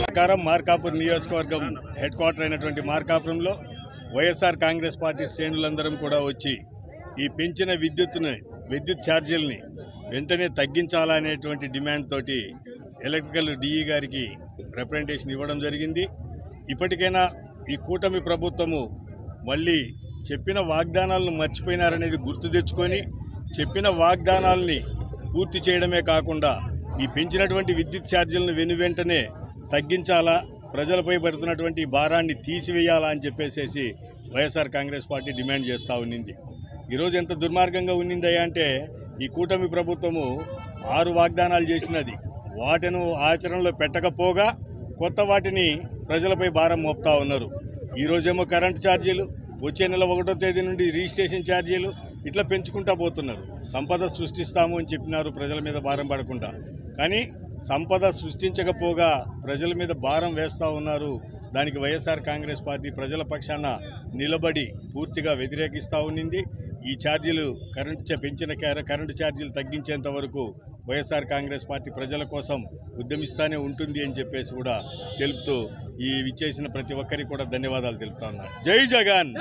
ప్రకారం మార్కాపురం నియోజకవర్గం head quarter అయినటువంటి మార్కాపురంలో వైఎస్ఆర్ కాంగ్రెస్ పార్టీ శ్రేణులందరం కూడా వచ్చి ఈ పెంచిన విద్యుత్ని విద్యుత్ ఛార్జీలని వెంటనే తగ్గించాలనేటువంటి డిమాండ్ తోటి ఎలక్ట్రికల్ డిఈ గారికి రిప్రజెంటేషన్ ఇవ్వడం జరిగింది. ఇప్పటికైనా ఈ కూటమి ప్రభుత్వము మళ్ళీ చెప్పిన వాగ్దానాలను మర్చిపోయినారనేది గుర్తు తెచ్చుకొని చెప్పిన వాగ్దానాలని పూర్తి చేయడమే కాకుండా ఈ పెంచినటువంటి విద్యుత్ ఛార్జీలను వెను వెంటనే తగ్గించాలా? ప్రజలపై పడుతున్నటువంటి భారాన్ని తీసివేయాలా అని చెప్పేసేసి వైఎస్ఆర్ కాంగ్రెస్ పార్టీ డిమాండ్ చేస్తూ ఉన్నింది. ఈరోజు ఎంత దుర్మార్గంగా ఉన్నిందయ్యా అంటే ఈ కూటమి ప్రభుత్వము ఆరు వాగ్దానాలు చేసినది. వాటిను ఆచరణలో పెట్టకపోగా కొత్త వాటిని ప్రజలపై భారం మోపుతా ఉన్నారు. ఈరోజేమో కరెంటు ఛార్జీలు వచ్చే నెల ఒకటో తేదీ నుండి రిజిస్ట్రేషన్ ఛార్జీలు ఇట్లా పెంచుకుంటా పోతున్నారు. సంపద సృష్టిస్తాము అని చెప్పినారు ప్రజల మీద భారం పడకుండా. కానీ సంపద సృష్టించకపోగా ప్రజల మీద భారం వేస్తూ ఉన్నారు. దానికి వైఎస్ఆర్ కాంగ్రెస్ పార్టీ ప్రజల పక్షాన నిలబడి పూర్తిగా వ్యతిరేకిస్తూ ఉన్నింది. ఈ ఛార్జీలు కరెంటు పెంచిన కరెంటు ఛార్జీలు తగ్గించేంత వరకు వైఎస్ఆర్ కాంగ్రెస్ పార్టీ ప్రజల కోసం ఉద్యమిస్తానే ఉంటుంది అని చెప్పేసి కూడా తెలుపుతూ ఈ విచ్చేసిన ప్రతి ఒక్కరికి కూడా ధన్యవాదాలు తెలుపుతా ఉన్నారు జై జగన్!